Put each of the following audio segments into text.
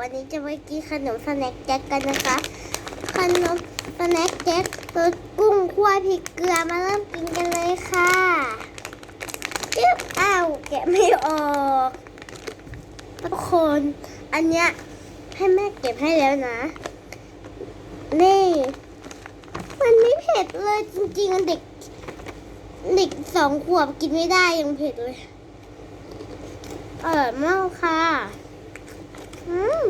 วันนี้จะไปกินขนมสแน็คแจ็คกันนะคะ ขนมสแน็คแจ็ครสกุ้งคั่วพริกเกลือมาเริ่มกินกันเลยค่ะจึ๊บอ้าวแกะไม่ออกทุกคน อันเนี้ยให้แม่เก็บให้แล้วนะ นี่ มันไม่เผ็ดเลยจริงๆเด็ก เด็กสองขวบกินไม่ได้ยังเผ็ดเลยอร่อยมากค่ะ อืม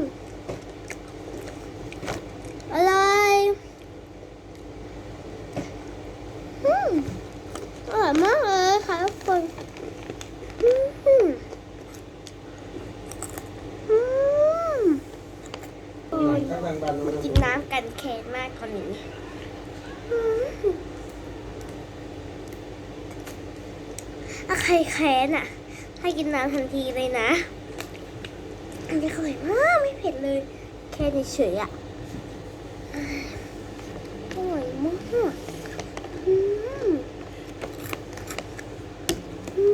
อร่อยอืมอร่อยมากเลยค่ะทุกคนอืมอืมโอ้ยมา กินน้ำกันแค้นมากคนนี้อืมถ้าใครแค้นอะ ให้กินน้ำทันทีเลยนะ อันนี้อร่อยมากไม่เผ็ดเลย แค่เฉยๆอะอร่อยมากอืมอื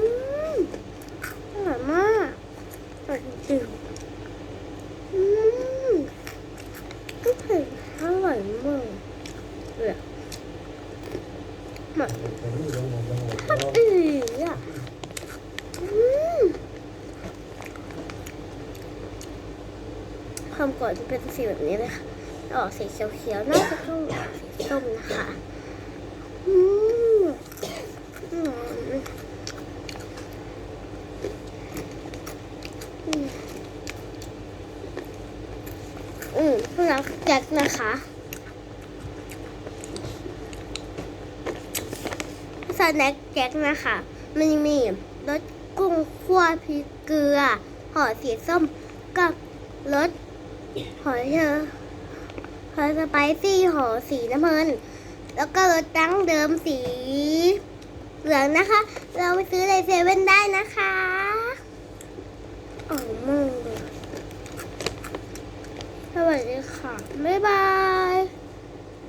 มอร่อยมากอร่อยจริงๆอืมก็เผ็ดอร่อยมาก เลยอะมาทับอีอะความกอนจะเป็นสีแบบนี้เลยค่ะออกสีเขียวๆน่าจะต้องออกสีส้มนะคะอืมอืมอืมอืมพวกเราแจ็คนะคะ แน็คแจ็คนะคะมันมีรสกุ้งคั่วพริกเกลือห่อสีส้มกับรสหอยเชอหอยสไปซี่ห่อสีน้ำเงิน แล้วก็รสดั้งเดิมสีเหลืองนะคะ เราไปซื้อในเซเว่นได้นะคะอ๋อมากเลยสวัสดีค่ะ บ๊ายบาย